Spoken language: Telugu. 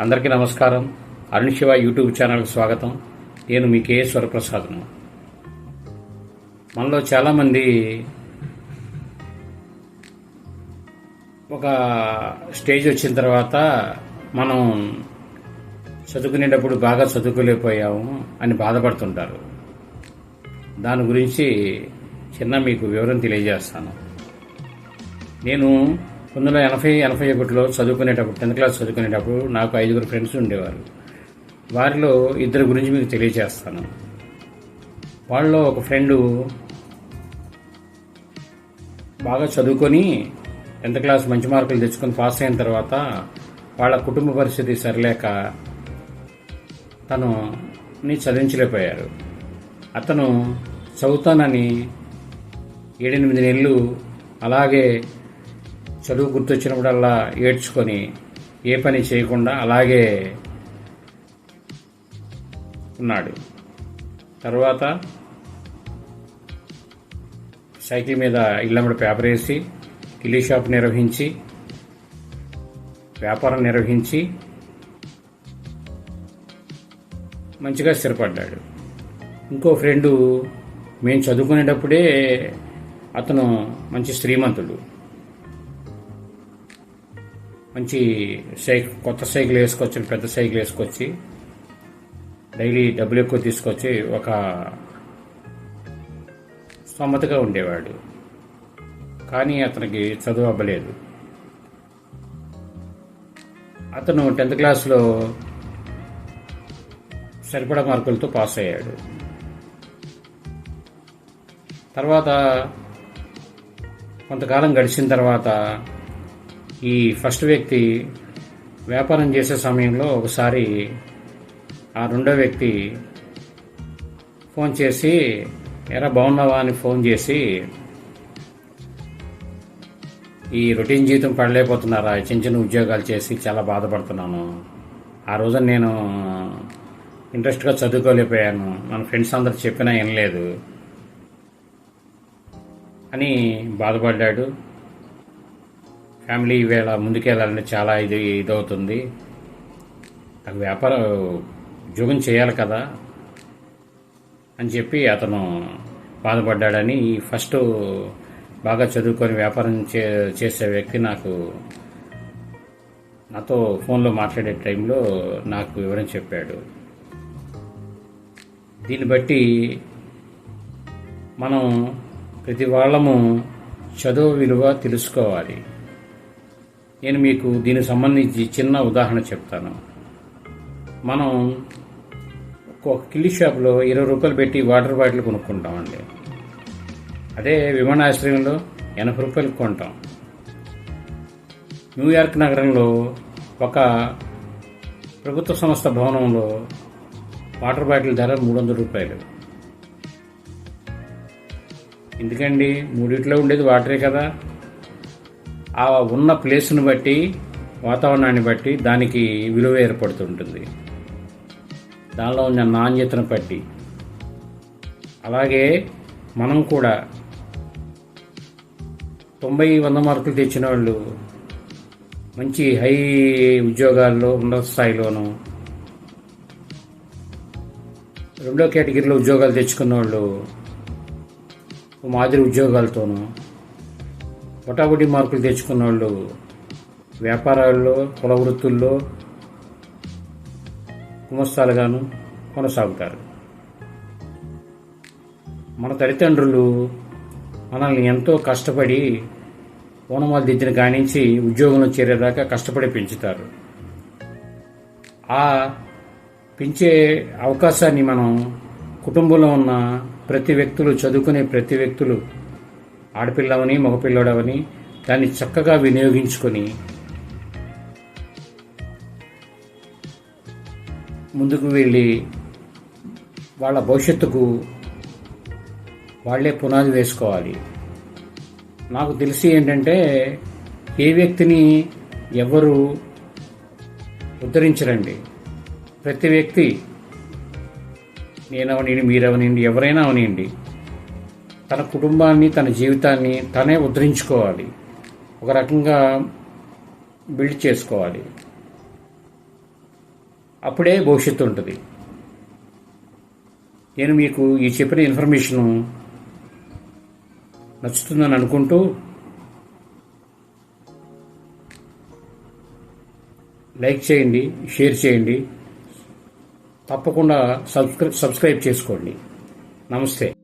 అందరికీ నమస్కారం. అరుణ్ శివ యూట్యూబ్ ఛానల్కి స్వాగతం. నేను మీ కే స్వరప్రసాద్ను మనలో చాలామంది ఒక స్టేజ్ వచ్చిన తర్వాత మనం చదువుకునేటప్పుడు బాగా చదువుకోలేకపోయాము అని బాధపడుతుంటారు. దాని గురించి చిన్న మీకు వివరం తెలియజేస్తాను. నేను పంతొమ్మిది వందల ఎనభై ఎనభై ఒకటిలో చదువుకునేటప్పుడు టెన్త్ క్లాస్ చదువుకునేటప్పుడు నాకు ఐదుగురు ఫ్రెండ్స్ ఉండేవారు. వారిలో ఇద్దరు గురించి మీకు తెలియజేస్తాను. వాళ్ళలో ఒక ఫ్రెండు బాగా చదువుకొని టెన్త్ క్లాస్ మంచి మార్కులు తెచ్చుకొని పాస్ అయిన తర్వాత వాళ్ళ కుటుంబ పరిస్థితి సరిలేక తనుని చదివించలేకపోయారు. అతను చదువుతానని ఏడెనిమిది నెలలు అలాగే చదువు గుర్తొచ్చినప్పుడల్లా ఏడ్చుకొని ఏ పని చేయకుండా అలాగే ఉన్నాడు. తర్వాత సైకిల్ మీద ఇళ్ళమ్మడి పేపర్ వేసి కిల్లీ షాప్ నిర్వహించి వ్యాపారం నిర్వహించి మంచిగా స్థిరపడ్డాడు. ఇంకో ఫ్రెండు మేము చదువుకునేటప్పుడే అతను మంచి శ్రీమంతుడు. మంచి సైకిల్ కొత్త సైకిల్ వేసుకొచ్చి పెద్ద సైకిల్ వేసుకొచ్చి డైలీ డబ్బులు ఎక్కువ తీసుకొచ్చి ఒక సమ్మతగా ఉండేవాడు. కానీ అతనికి చదువు అవ్వలేదు. అతను టెన్త్ క్లాస్లో సరిపడా మార్కులతో పాస్ అయ్యాడు. తర్వాత కొంతకాలం గడిచిన తర్వాత ఈ ఫస్ట్ వ్యక్తి వ్యాపారం చేసే సమయంలో ఒకసారి ఆ రెండో వ్యక్తి ఫోన్ చేసి ఎరా బాగున్నావా? అని ఫోన్ చేసి ఈ రొటీన్ జీవితం పడలేకపోతున్నారా? చిన్న చిన్న ఉద్యోగాలు చేసి చాలా బాధపడుతున్నాను. ఆ రోజు నేను ఇంట్రెస్ట్గా చదువుకోలేకపోయాను. మన ఫ్రెండ్స్ అందరు చెప్పినా ఏం లేదు అని బాధపడ్డాడు. ఫ్యామిలీ ఈవేళ ముందుకెళ్ళాలంటే చాలా ఇది ఇదవుతుంది. నాకు వ్యాపారం ఉద్యోగం చేయాలి కదా అని చెప్పి అతను బాధపడ్డాడని ఈ ఫస్ట్ బాగా చదువుకొని వ్యాపారం చే చేసే వ్యక్తి నాకు నాతో ఫోన్లో మాట్లాడే టైంలో నాకు వివరం చెప్పాడు. దీన్ని బట్టి మనం ప్రతి వాళ్ళము చదువు విలువ తెలుసుకోవాలి. నేను మీకు దీనికి సంబంధించి చిన్న ఉదాహరణ చెప్తాను. మనం ఒక కిల్లి షాప్లో ఇరవై రూపాయలు పెట్టి వాటర్ బాటిల్ కొనుక్కుంటామండి. అదే విమానాశ్రయంలో ఎనభై రూపాయలు కొంటాం. న్యూయార్క్ నగరంలో ఒక ప్రభుత్వ సంస్థ భవనంలో వాటర్ బాటిల్ ధర మూడు వందల రూపాయలు. ఎందుకండి? మూడిట్లో ఉండేది వాటరే కదా. ఆ ఉన్న ప్లేస్ను బట్టి వాతావరణాన్ని బట్టి దానికి విలువ ఏర్పడుతుంటుంది. దానిలో ఉన్న నాణ్యతను బట్టి. అలాగే మనం కూడా తొంభై వంద మార్కులు తెచ్చిన వాళ్ళు మంచి హై ఉద్యోగాల్లో ఉన్నత స్థాయిలోనూ రెండో కేటగిరీలో ఉద్యోగాలు తెచ్చుకున్న వాళ్ళు మాదిరి ఉద్యోగాలతోనూ పొటాబుటి మార్కులు తెచ్చుకున్న వాళ్ళు వ్యాపారాల్లో కుల వృత్తుల్లో కుమస్తాలుగాను కొనసాగుతారు. మన తల్లిదండ్రులు మనల్ని ఎంతో కష్టపడి ఓనమాలు దిద్దిన కానించి ఉద్యోగంలో చేరేదాకా కష్టపడి పెంచుతారు. ఆ పెంచే అవకాశాన్ని మనం కుటుంబంలో ఉన్న ప్రతి వ్యక్తులు చదువుకునే ప్రతి వ్యక్తులు ఆడపిల్లవని మగపిల్లడవని దాన్ని చక్కగా వినియోగించుకొని ముందుకు వెళ్ళి వాళ్ళ భవిష్యత్తుకు వాళ్ళే పునాది వేసుకోవాలి. నాకు తెలిసి ఏంటంటే ఏ వ్యక్తిని ఎవరు ఉద్ధరించరండి? ప్రతి వ్యక్తి నేనవనండి మీరవనండి ఎవరైనా అవనండి తన కుటుంబాన్ని తన జీవితాన్ని తనే ఉద్ధరించుకోవాలి. ఒక రకంగా బిల్డ్ చేసుకోవాలి. అప్పుడే భవిష్యత్తు ఉంటుంది. నేను మీకు ఈ చెప్పిన ఇన్ఫర్మేషను నచ్చుతుందని అనుకుంటూ లైక్ చేయండి షేర్ చేయండి. తప్పకుండా సబ్స్క్రై సబ్స్క్రైబ్ చేసుకోండి. నమస్తే.